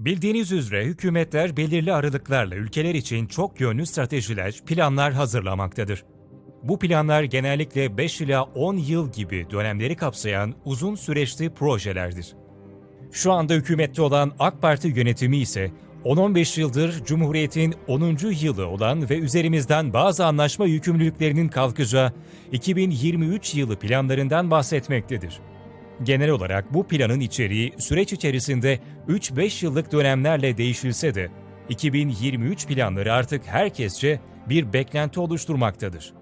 Bildiğiniz üzere hükümetler belirli aralıklarla ülkeler için çok yönlü stratejiler, planlar hazırlamaktadır. Bu planlar genellikle 5 ila 10 yıl gibi dönemleri kapsayan uzun süreçli projelerdir. Şu anda hükümette olan AK Parti yönetimi ise 10-15 yıldır Cumhuriyet'in 10. yılı olan ve üzerimizden bazı anlaşma yükümlülüklerinin kalkacağı 2023 yılı planlarından bahsetmektedir. Genel olarak bu planın içeriği süreç içerisinde 3-5 yıllık dönemlerle değişilse de 2023 planları artık herkesçe bir beklenti oluşturmaktadır.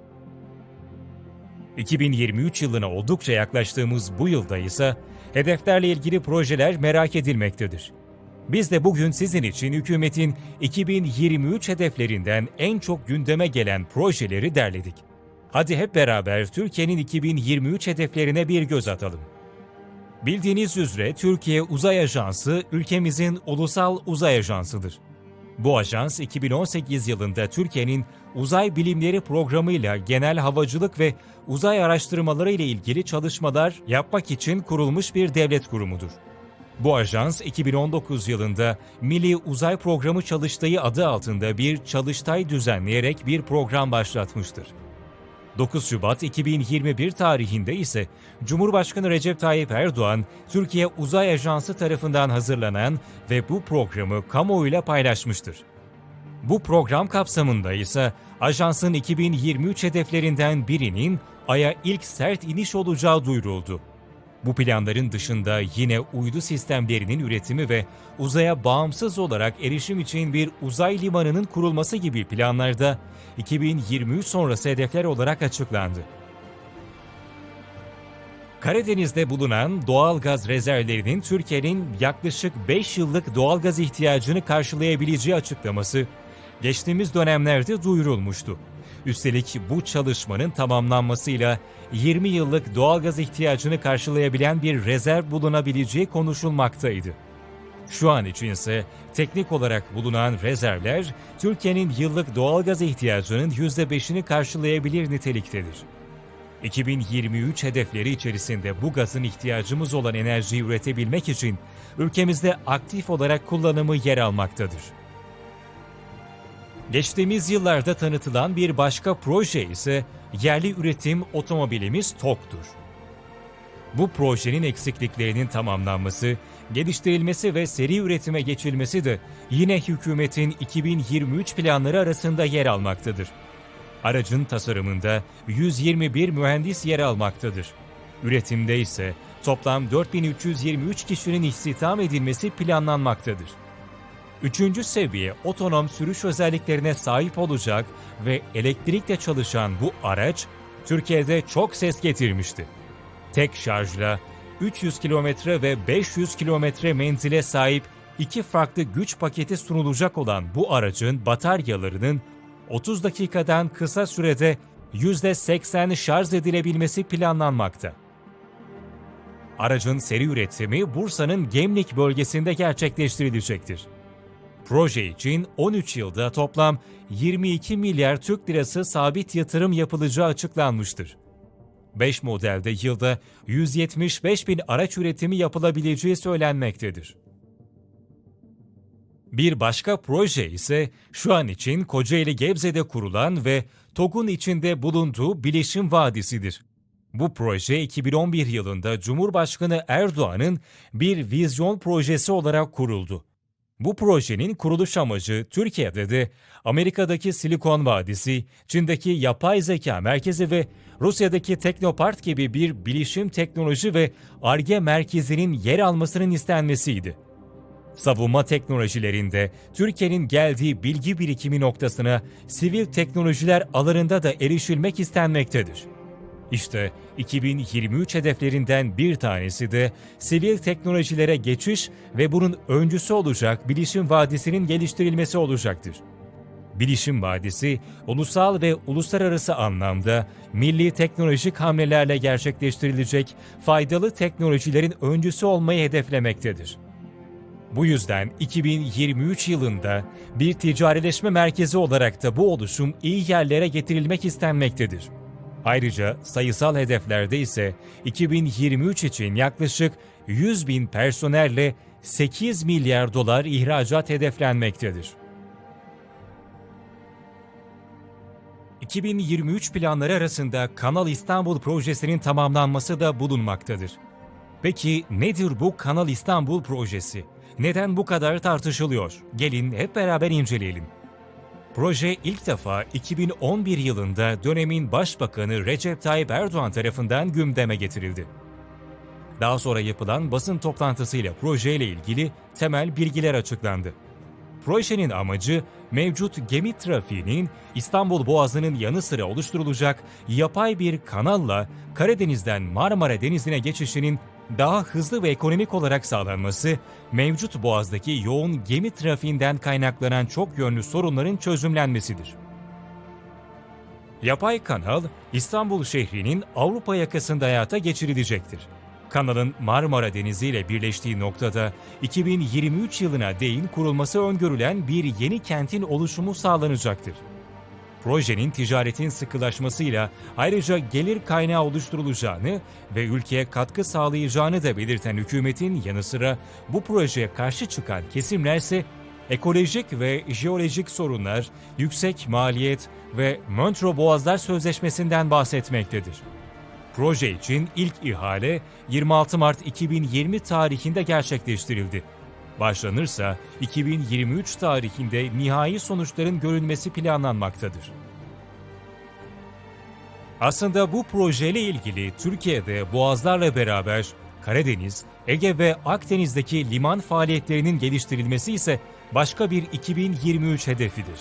2023 yılına oldukça yaklaştığımız bu yılda ise hedeflerle ilgili projeler merak edilmektedir. Biz de bugün sizin için hükümetin 2023 hedeflerinden en çok gündeme gelen projeleri derledik. Hadi hep beraber Türkiye'nin 2023 hedeflerine bir göz atalım. Bildiğiniz üzere Türkiye Uzay Ajansı ülkemizin ulusal uzay ajansıdır. Bu ajans 2018 yılında Türkiye'nin uzay bilimleri programıyla genel havacılık ve uzay araştırmaları ile ilgili çalışmalar yapmak için kurulmuş bir devlet kurumudur. Bu ajans 2019 yılında Milli Uzay Programı Çalıştayı adı altında bir çalıştay düzenleyerek bir program başlatmıştır. 9 Şubat 2021 tarihinde ise Cumhurbaşkanı Recep Tayyip Erdoğan, Türkiye Uzay Ajansı tarafından hazırlanan ve bu programı kamuoyuyla paylaşmıştır. Bu program kapsamında ise ajansın 2023 hedeflerinden birinin Ay'a ilk sert iniş olacağı duyuruldu. Bu planların dışında yine uydu sistemlerinin üretimi ve uzaya bağımsız olarak erişim için bir uzay limanının kurulması gibi planlar da 2023 sonrası hedefler olarak açıklandı. Karadeniz'de bulunan doğal gaz rezervlerinin Türkiye'nin yaklaşık 5 yıllık doğal gaz ihtiyacını karşılayabileceği açıklaması geçtiğimiz dönemlerde duyurulmuştu. Üstelik bu çalışmanın tamamlanmasıyla 20 yıllık doğalgaz ihtiyacını karşılayabilen bir rezerv bulunabileceği konuşulmaktaydı. Şu an için ise teknik olarak bulunan rezervler Türkiye'nin yıllık doğalgaz ihtiyacının %5'ini karşılayabilir niteliktedir. 2023 hedefleri içerisinde bu gazın ihtiyacımız olan enerjiyi üretebilmek için ülkemizde aktif olarak kullanımı yer almaktadır. Geçtiğimiz yıllarda tanıtılan bir başka proje ise yerli üretim otomobilimiz TOK'tur. Bu projenin eksikliklerinin tamamlanması, geliştirilmesi ve seri üretime geçilmesi de yine hükümetin 2023 planları arasında yer almaktadır. Aracın tasarımında 121 mühendis yer almaktadır. Üretimde ise toplam 4323 kişinin istihdam edilmesi planlanmaktadır. Üçüncü seviye otonom sürüş özelliklerine sahip olacak ve elektrikle çalışan bu araç Türkiye'de çok ses getirmişti. Tek şarjla 300 kilometre ve 500 kilometre menzile sahip iki farklı güç paketi sunulacak olan bu aracın bataryalarının 30 dakikadan kısa sürede %80 şarj edilebilmesi planlanmakta. Aracın seri üretimi Bursa'nın Gemlik bölgesinde gerçekleştirilecektir. Proje için 13 yılda toplam 22 milyar Türk lirası sabit yatırım yapılacağı açıklanmıştır. 5 modelde yılda 175 bin araç üretimi yapılabileceği söylenmektedir. Bir başka proje ise şu an için Kocaeli Gebze'de kurulan ve TOG'un içinde bulunduğu Bilişim Vadisi'dir. Bu proje 2011 yılında Cumhurbaşkanı Erdoğan'ın bir vizyon projesi olarak kuruldu. Bu projenin kuruluş amacı Türkiye'de de Amerika'daki Silikon Vadisi, Çin'deki yapay zeka merkezi ve Rusya'daki Teknopart gibi bir bilişim teknoloji ve ARGE merkezinin yer almasının istenmesiydi. Savunma teknolojilerinde Türkiye'nin geldiği bilgi birikimi noktasına sivil teknolojiler alanında da erişilmek istenmektedir. İşte 2023 hedeflerinden bir tanesi de sivil teknolojilere geçiş ve bunun öncüsü olacak bilişim vadisinin geliştirilmesi olacaktır. Bilişim Vadisi, ulusal ve uluslararası anlamda milli teknolojik hamlelerle gerçekleştirilecek faydalı teknolojilerin öncüsü olmayı hedeflemektedir. Bu yüzden 2023 yılında bir ticarileşme merkezi olarak da bu oluşum iyi yerlere getirilmek istenmektedir. Ayrıca sayısal hedeflerde ise 2023 için yaklaşık 100 bin personelle 8 milyar dolar ihracat hedeflenmektedir. 2023 planları arasında Kanal İstanbul projesinin tamamlanması da bulunmaktadır. Peki nedir bu Kanal İstanbul projesi? Neden bu kadar tartışılıyor? Gelin hep beraber inceleyelim. Proje ilk defa 2011 yılında dönemin Başbakanı Recep Tayyip Erdoğan tarafından gündeme getirildi. Daha sonra yapılan basın toplantısıyla projeyle ilgili temel bilgiler açıklandı. Projenin amacı mevcut gemi trafiğinin İstanbul Boğazı'nın yanı sıra oluşturulacak yapay bir kanalla Karadeniz'den Marmara Denizi'ne geçişinin daha hızlı ve ekonomik olarak sağlanması, mevcut boğazdaki yoğun gemi trafiğinden kaynaklanan çok yönlü sorunların çözümlenmesidir. Yapay kanal, İstanbul şehrinin Avrupa yakasında hayata geçirilecektir. Kanalın Marmara Denizi ile birleştiği noktada 2023 yılına değin kurulması öngörülen bir yeni kentin oluşumu sağlanacaktır. Projenin ticaretin sıkılaşmasıyla ayrıca gelir kaynağı oluşturulacağını ve ülkeye katkı sağlayacağını da belirten hükümetin yanı sıra bu projeye karşı çıkan kesimlerse ekolojik ve jeolojik sorunlar, yüksek maliyet ve Montreux Boğazlar Sözleşmesi'nden bahsetmektedir. Proje için ilk ihale 26 Mart 2020 tarihinde gerçekleştirildi. Başlanırsa 2023 tarihinde nihai sonuçların görülmesi planlanmaktadır. Aslında bu projeyle ilgili Türkiye'de boğazlarla beraber Karadeniz, Ege ve Akdeniz'deki liman faaliyetlerinin geliştirilmesi ise başka bir 2023 hedefidir.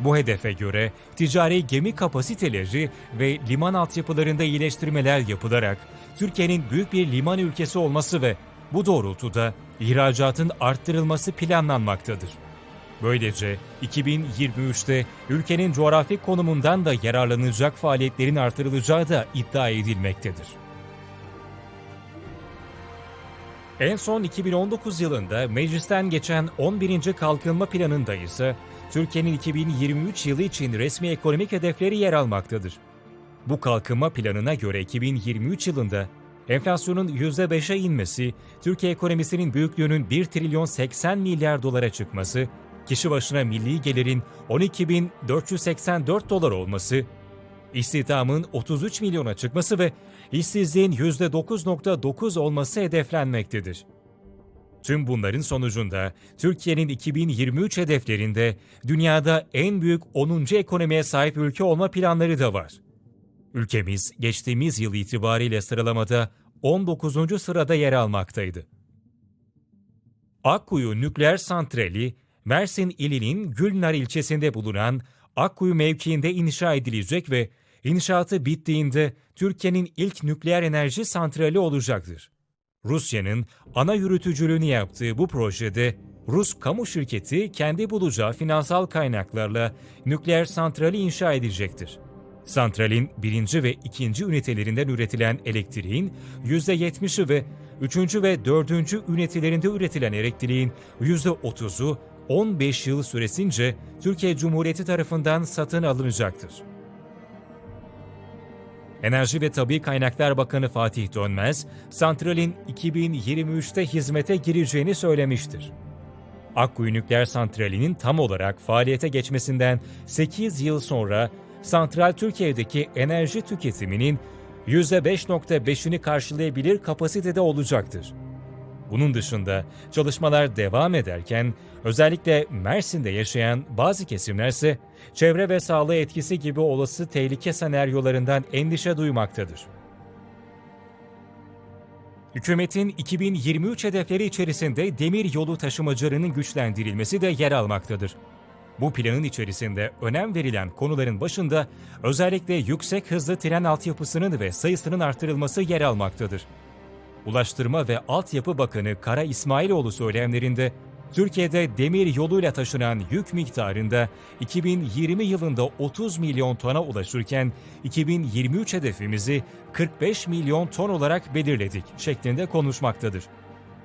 Bu hedefe göre ticari gemi kapasiteleri ve liman altyapılarında iyileştirmeler yapılarak Türkiye'nin büyük bir liman ülkesi olması ve bu doğrultuda ihracatın arttırılması planlanmaktadır. Böylece 2023'te ülkenin coğrafi konumundan da yararlanacak faaliyetlerin artırılacağı da iddia edilmektedir. En son 2019 yılında meclisten geçen 11. kalkınma planında ise Türkiye'nin 2023 yılı için resmi ekonomik hedefleri yer almaktadır. Bu kalkınma planına göre 2023 yılında enflasyonun %5'e inmesi, Türkiye ekonomisinin büyüklüğünün 1 trilyon 80 milyar dolara çıkması, kişi başına milli gelirin 12.484 dolar olması, istihdamın 33 milyona çıkması ve işsizliğin %9.9 olması hedeflenmektedir. Tüm bunların sonucunda Türkiye'nin 2023 hedeflerinde dünyada en büyük 10. ekonomiye sahip ülke olma planları da var. Ülkemiz geçtiğimiz yıl itibariyle sıralamada 19. sırada yer almaktaydı. Akkuyu Nükleer Santrali, Mersin ilinin Gülnar ilçesinde bulunan Akkuyu mevkiinde inşa edilecek ve inşaatı bittiğinde Türkiye'nin ilk nükleer enerji santrali olacaktır. Rusya'nın ana yürütücülüğünü yaptığı bu projede Rus kamu şirketi kendi bulacağı finansal kaynaklarla nükleer santrali inşa edecektir. Santralin birinci ve ikinci ünitelerinden üretilen elektriğin %70'i ve üçüncü ve dördüncü ünitelerinde üretilen elektriğin %30'u 15 yıl süresince Türkiye Cumhuriyeti tarafından satın alınacaktır. Enerji ve Tabi Kaynaklar Bakanı Fatih Dönmez, santralin 2023'te hizmete gireceğini söylemiştir. Akkuyu Nükleer Santrali'nin tam olarak faaliyete geçmesinden 8 yıl sonra santral Türkiye'deki enerji tüketiminin %5.5'ini karşılayabilir kapasitede olacaktır. Bunun dışında çalışmalar devam ederken özellikle Mersin'de yaşayan bazı kesimlerse çevre ve sağlığı etkisi gibi olası tehlike senaryolarından endişe duymaktadır. Hükümetin 2023 hedefleri içerisinde demir yolu taşımacılığının güçlendirilmesi de yer almaktadır. Bu planın içerisinde önem verilen konuların başında özellikle yüksek hızlı tren altyapısının ve sayısının artırılması yer almaktadır. Ulaştırma ve Altyapı Bakanı Kara İsmailoğlu söylemlerinde Türkiye'de demir yoluyla taşınan yük miktarında 2020 yılında 30 milyon tona ulaşırken 2023 hedefimizi 45 milyon ton olarak belirledik şeklinde konuşmaktadır.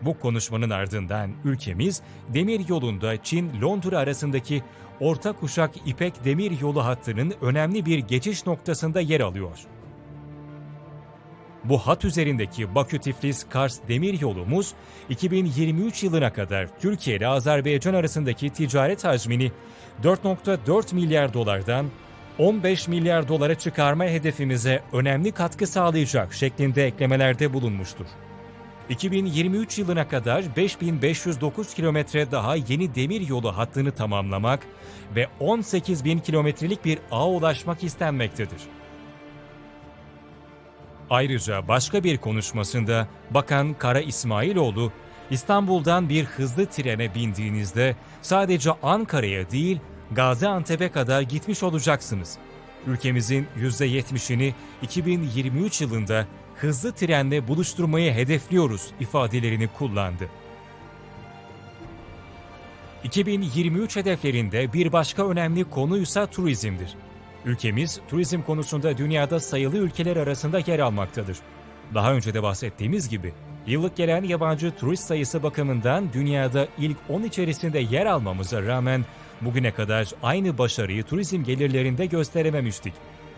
Bu konuşmanın ardından ülkemiz demir yolunda Çin-Londra arasındaki orta kuşak İpek demir yolu hattının önemli bir geçiş noktasında yer alıyor. Bu hat üzerindeki Bakü-Tiflis-Kars demir yolumuz 2023 yılına kadar Türkiye ile Azerbaycan arasındaki ticaret hacmini 4.4 milyar dolardan 15 milyar dolara çıkarma hedefimize önemli katkı sağlayacak şeklinde eklemelerde bulunmuştur. 2023 yılına kadar 5509 kilometre daha yeni demir yolu hattını tamamlamak ve 18 bin kilometrelik bir ağa ulaşmak istenmektedir. Ayrıca başka bir konuşmasında Bakan Kara İsmailoğlu, İstanbul'dan bir hızlı trene bindiğinizde sadece Ankara'ya değil Gaziantep'e kadar gitmiş olacaksınız. Ülkemizin %70'ini 2023 yılında hızlı trenle buluşturmayı hedefliyoruz ifadelerini kullandı. 2023 hedeflerinde bir başka önemli konuysa turizmdir. Ülkemiz turizm konusunda dünyada sayılı ülkeler arasında yer almaktadır. Daha önce de bahsettiğimiz gibi yıllık gelen yabancı turist sayısı bakımından dünyada ilk 10 içerisinde yer almamıza rağmen bugüne kadar aynı başarıyı turizm gelirlerinde gösterememiştik.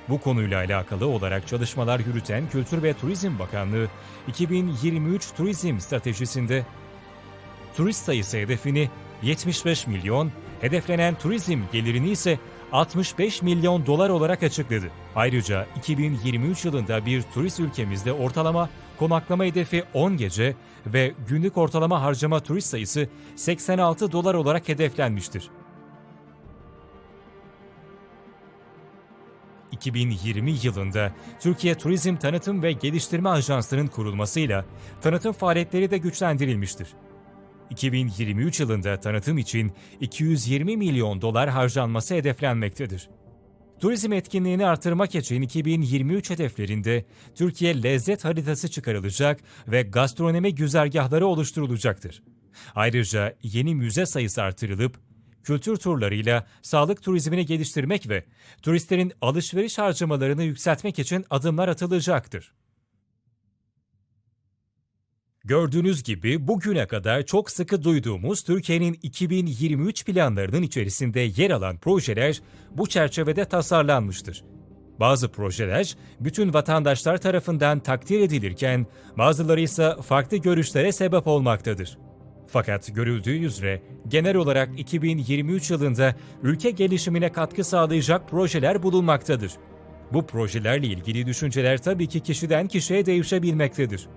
Bu konuyla alakalı olarak çalışmalar yürüten Kültür ve Turizm Bakanlığı 2023 turizm stratejisinde turist sayısı hedefini 75 milyon, hedeflenen turizm gelirini ise 65 milyon dolar olarak açıkladı. Ayrıca 2023 yılında bir turist ülkemizde ortalama konaklama hedefi 10 gece ve günlük ortalama harcama turist sayısı 86 dolar olarak hedeflenmiştir. 2020 yılında Türkiye Turizm Tanıtım ve Geliştirme Ajansı'nın kurulmasıyla tanıtım faaliyetleri de güçlendirilmiştir. 2023 yılında tanıtım için 220 milyon dolar harcanması hedeflenmektedir. Turizm etkinliğini artırmak için 2023 hedeflerinde Türkiye lezzet haritası çıkarılacak ve gastronomi güzergahları oluşturulacaktır. Ayrıca yeni müze sayısı artırılıp kültür turlarıyla sağlık turizmini geliştirmek ve turistlerin alışveriş harcamalarını yükseltmek için adımlar atılacaktır. Gördüğünüz gibi bugüne kadar çok sıkı duyduğumuz Türkiye'nin 2023 planlarının içerisinde yer alan projeler bu çerçevede tasarlanmıştır. Bazı projeler bütün vatandaşlar tarafından takdir edilirken bazıları ise farklı görüşlere sebep olmaktadır. Fakat görüldüğü üzere genel olarak 2023 yılında ülke gelişimine katkı sağlayacak projeler bulunmaktadır. Bu projelerle ilgili düşünceler tabii ki kişiden kişiye değişebilmektedir.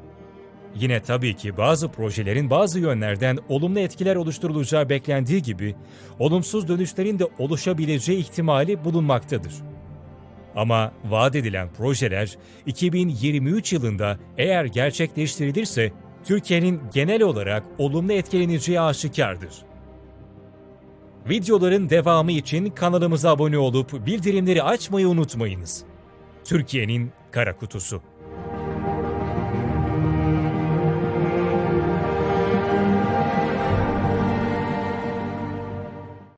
Yine tabii ki bazı projelerin bazı yönlerden olumlu etkiler oluşturulacağı beklendiği gibi olumsuz dönüşlerin de oluşabileceği ihtimali bulunmaktadır. Ama vaat edilen projeler 2023 yılında eğer gerçekleştirilirse Türkiye'nin genel olarak olumlu etkileneceği aşikardır. Videoların devamı için kanalımıza abone olup bildirimleri açmayı unutmayınız. Türkiye'nin Kara Kutusu